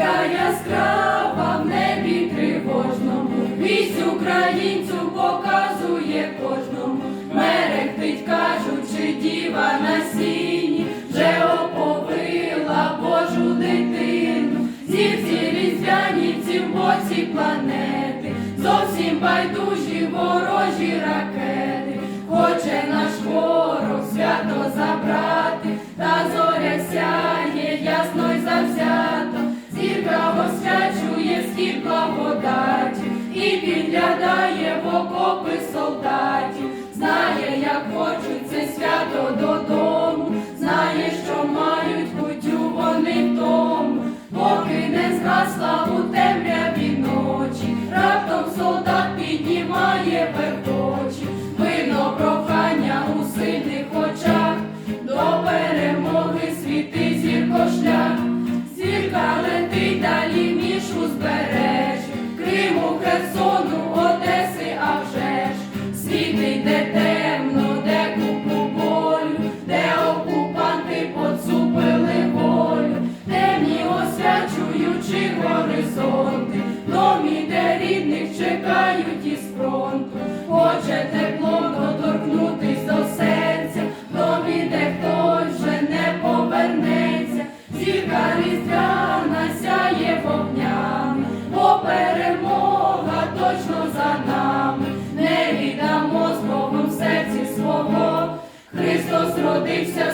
зірка яскрава в небі тривожному, вість українцю показує кожному, мерехтить, кажучи, діва на сіні, вже оповила Божу дитину, зірці різдвяні в боці планети, зовсім байдужі ворожі ракети, хоче наш ворог і підглядає в окопи горизонти, домі, де рідних чекають із фронту, хоче тепло доторкнутись до серця, домі, де хтось вже не повернеться, зірка різдвяна сяє вогнями, бо перемога точно за нами, не віддамо з Богом серці свого. Христос родився,